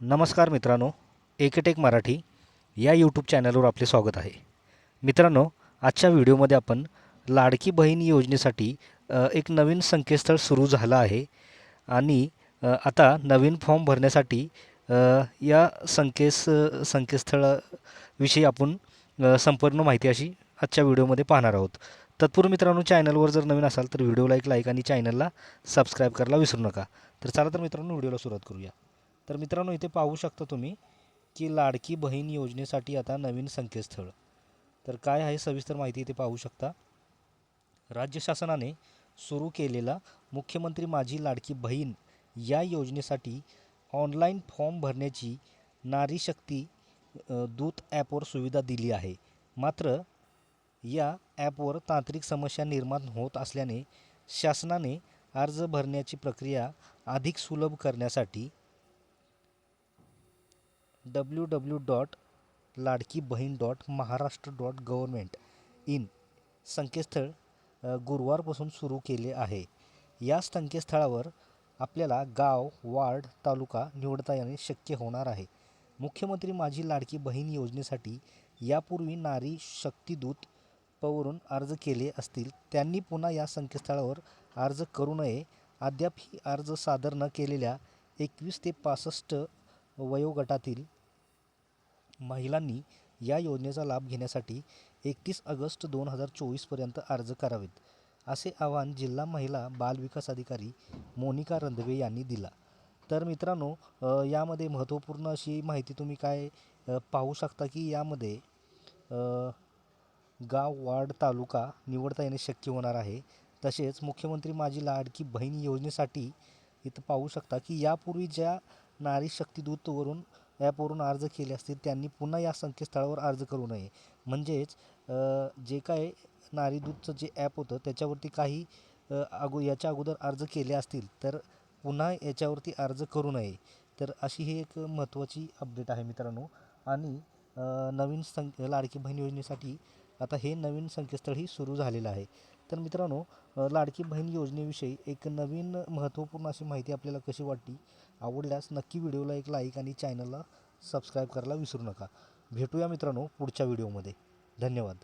नमस्कार मित्रांनो एकेटेक मराठी या यूट्यूब चॅनलवर आपले स्वागत आहे. मित्रांनो आजच्या व्हिडिओमध्ये आपण लाडकी बहीण योजनेसाठी एक नवीन संकेतस्थळ सुरू झालं आहे आणि आता नवीन फॉर्म भरण्यासाठी या संकेस संकेतस्थळाविषयी आपण संपूर्ण माहिती अशी आजच्या व्हिडिओमध्ये पाहणार आहोत. तत्पूर्वी मित्रांनो चॅनलवर जर नवीन असाल तर व्हिडिओला एक लाईक आणि चॅनलला सबस्क्राईब करायला विसरू नका. तर चला तर मित्रांनो व्हिडिओला सुरुवात करूया. तर मित्रांनो इथे पाहू शकता तुम्ही की लाडकी बहीण योजनेसाठी आता नवीन संकेतस्थळ. तर काय आहे सविस्तर माहिती इथे पाहू शकता? राज्य शासनाने सुरू केलेला मुख्यमंत्री माझी लाडकी बहीण या योजनेसाठी ऑनलाईन फॉर्म भरण्याची नारी शक्ती दूत ॲपवर सुविधा दिली आहे. मात्र या ॲपवर तांत्रिक समस्या निर्माण होत असल्याने शासनाने अर्ज भरण्याची प्रक्रिया अधिक सुलभ करण्यासाठी W W dot Ladki Bahin dot Maharashtra dot government in संकेतस्थळ गुरुवारपासून सुरू केले आहे. या संकेतस्थळावर आपल्याला गाव वार्ड तालुका निवडता येणे शक्य होणार आहे. मुख्यमंत्री माझी लाडकी बहीण योजनेसाठी यापूर्वी नारी शक्तिदूत पवरून अर्ज केले असतील त्यांनी पुन्हा या संकेतस्थळावर अर्ज करू नये. अद्याप ही अर्ज सादर न केलेल्या एकवीस ते पासष्ट वयोगटातील महिलांनी या योजनेचा लाभ घेण्यासाठी एकतीस ऑगस्ट दोन हजार चोवीसपर्यंत अर्ज करावेत असे आवाहन जिल्हा महिला बाल विकास अधिकारी मोनिका रंधवे यांनी दिला. तर मित्रांनो यामध्ये महत्त्वपूर्ण अशी माहिती तुम्ही काय पाहू शकता की यामध्ये गाव वार्ड तालुका निवडता येणे शक्य होणार आहे. तसेच मुख्यमंत्री माझी लाडकी बहीण योजनेसाठी इथं पाहू शकता की यापूर्वी ज्या नारी शक्तिदूतवरून ॲपवरून अर्ज केले असतील त्यांनी पुन्हा या संकेतस्थळावर अर्ज करू नये. म्हणजेच जे काय नारीदूतचं जे ॲप होतं त्याच्यावरती काही अगो याच्या अगोदर अर्ज केले असतील तर पुन्हा याच्यावरती अर्ज करू नये. तर अशी ही एक महत्त्वाची अपडेट आहे मित्रांनो. आणि नवीन सं लाडकी बहीण योजनेसाठी आता हे नवीन संकेतस्थळही सुरू झालेलं आहे. तर मित्रांनो लाडकी बहीण योजनेविषयी एक नवीन महत्त्वपूर्ण अशी माहिती आपल्याला कशी वाटली आवडल्यास नक्की व्हिडिओला एक लाईक आणि चॅनलला सबस्क्राईब करायला विसरू नका. भेटूया मित्रांनो पुढच्या व्हिडिओमध्ये. धन्यवाद.